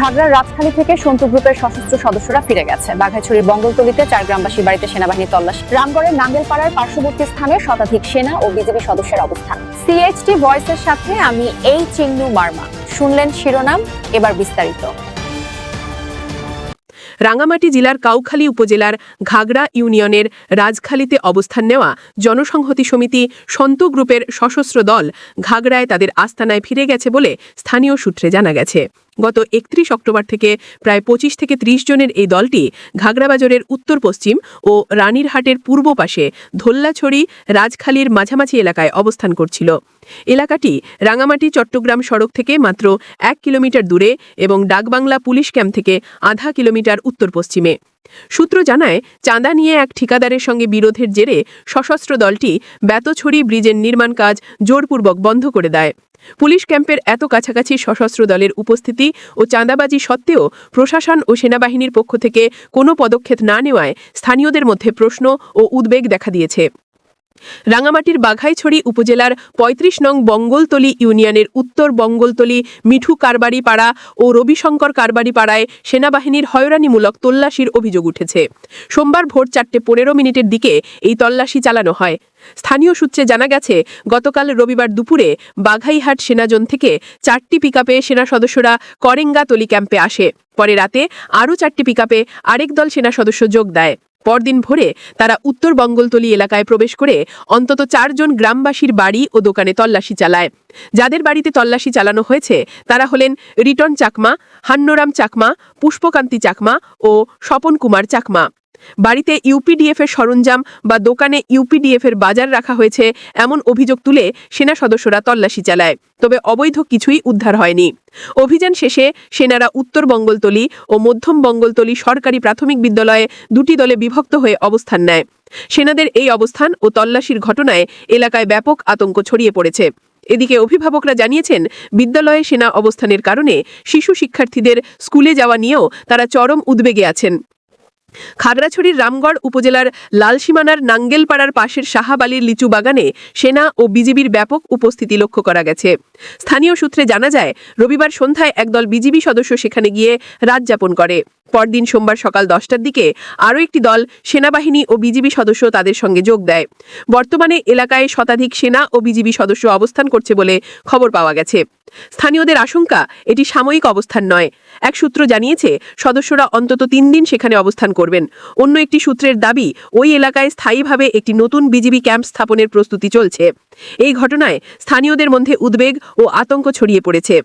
ঘাগড়ার রাজখালী থেকে সন্তু গ্রুপের সশস্ত্র সদস্যরা ফিরে গেছে। বাঘাইছড়ির বঙ্গলতলিতে চার গ্রামবাসী বাড়িতে সেনাবাহিনী তল্লাশি। রামগড়ের নাঙ্গেলপাড়ার পার্শ্ববর্তী স্থানে শতাধিক সেনা ও বিজেপি সদস্যের অবস্থান। সিএইচটি ভয়েসের সাথে আমি এই চিন্নু মার্মা। শুনলেন শিরোনাম, এবার বিস্তারিত। রাঙামাটি জেলার কাউখালী উপজেলার ঘাগড়া ইউনিয়নের রাজখালীতে অবস্থান নেওয়া জনসংহতি সমিতি সন্ত গ্রুপের সশস্ত্র দল ঘাগড়ায় তাদের আস্তানায় ফিরে গেছে বলে স্থানীয় সূত্রে জানা গেছে। গত একত্রিশ অক্টোবর থেকে প্রায় পঁচিশ থেকে ত্রিশ জনের এই দলটি ঘাগড়াবাজারের উত্তর পশ্চিম ও রানীরহাটের পূর্ব পাশে ধোল্লাছড়ি, রাজখালীর মাঝামাঝি এলাকায় অবস্থান করছিল। এলাকাটি রাঙামাটি, চট্টগ্রাম সড়ক থেকে মাত্র এক কিলোমিটার দূরে এবং ডাকবাংলা পুলিশ ক্যাম্প থেকে আধা কিলোমিটার উত্তর পশ্চিমে। সূত্র জানায়, চাঁদা নিয়ে এক ঠিকাদারের সঙ্গে বিরোধের জেরে সশস্ত্র দলটি বেতছড়ি ব্রিজের নির্মাণ কাজ জোরপূর্বক বন্ধ করে দেয়। পুলিশ ক্যাম্পের এত কাছাকাছি সশস্ত্র দলের উপস্থিতি ও চাঁদাবাজি সত্ত্বেও প্রশাসন ও সেনাবাহিনীর পক্ষ থেকে কোনো পদক্ষেপ না নেওয়ায় স্থানীয়দের মধ্যে প্রশ্ন ও উদ্বেগ দেখা দিয়েছে। রাঙামাটির বাঘাইছড়ি উপজেলার ৩৫ নং বঙ্গলতলি ইউনিয়নের উত্তর বঙ্গলতলি মিঠু কারবারি পাড়া ও রবিশঙ্কর কারবারি পাড়ায় সেনাবাহিনীর হয়রানিমূলক তল্লাশির অভিযোগ উঠেছে। সোমবার ভোর চারটে পনেরো মিনিটের দিকে এই তল্লাশি চালানো হয়। স্থানীয় সূত্রে জানা গেছে, গতকাল রবিবার দুপুরে বাঘাইহাট সেনাজোন থেকে চারটি পিকআপে সেনা সদস্যরা করেঙ্গাতলি ক্যাম্পে আসে। পরে রাতে আরও চারটি পিকআপে আরেক দল সেনা সদস্য যোগ দেয়। পরদিন ভোরে তারা উত্তর বঙ্গলতলি এলাকায় প্রবেশ করে অন্তত চারজন গ্রামবাসীর বাড়ি ও দোকানে তল্লাশি চালায়। যাদের বাড়িতে তল্লাশি চালানো হয়েছে, তারা হলেন রিটন চাকমা, হান্নরাম চাকমা, পুষ্পকান্তি চাকমা ও স্বপন কুমার চাকমা। বাড়িতে ইউপিডিএফ এর সরঞ্জাম বা দোকানে ইউপিডিএফ এর বাজার রাখা হয়েছে এমন অভিযোগ তুলে সেনা সদস্যরা তল্লাশি চালায়, তবে অবৈধ কিছুই উদ্ধার হয়নি। অভিযান শেষে সেনারা উত্তর বঙ্গলতলি ও মধ্যম বঙ্গলতলি সরকারি প্রাথমিক বিদ্যালয়ে দুটি দলে বিভক্ত হয়ে অবস্থান নেয়। সেনাদের এই অবস্থান ও তল্লাশির ঘটনায় এলাকায় ব্যাপক আতঙ্ক ছড়িয়ে পড়েছে। এদিকে অভিভাবকরা জানিয়েছেন, বিদ্যালয়ে সেনা অবস্থানের কারণে শিশু শিক্ষার্থীদের স্কুলে যাওয়া নিয়েও তারা চরম উদ্বেগে আছেন। খাগড়াছড়ির রামগড় উপজেলার লালসীমানার নাঙ্গেলপাড়ার পাশের শাহাবালির লিচু বাগানে সেনা ও বিজিবির ব্যাপক উপস্থিতি লক্ষ্য করা গেছে। স্থানীয় সূত্রে জানা যায়, রবিবার সন্ধ্যায় একদল বিজিবি সদস্য সেখানে গিয়ে রাত যাপন করে। পরদিন সোমবার সকাল দশটার দিকে আরও একটি দল সেনাবাহিনী ও বিজিবি সদস্য তাদের সঙ্গে যোগ দেয়। বর্তমানে এলাকায় শতাধিক সেনা ও বিজিবি সদস্য অবস্থান করছে বলে খবর পাওয়া গেছে। স্থানীয়দের আশঙ্কা, এটি সাময়িক অবস্থান নয়। এক সূত্র জানিয়েছে, সদস্যরা অন্তত তিন দিন সেখানে অবস্থান করবেন। অন্য একটি সূত্রের দাবি, ওই এলাকায় স্থায়ীভাবে একটি নতুন বিজিবি ক্যাম্প স্থাপনের প্রস্তুতি চলছে। এই ঘটনায় স্থানীয়দের মধ্যে উদ্বেগ ও আতঙ্ক ছড়িয়ে পড়েছে।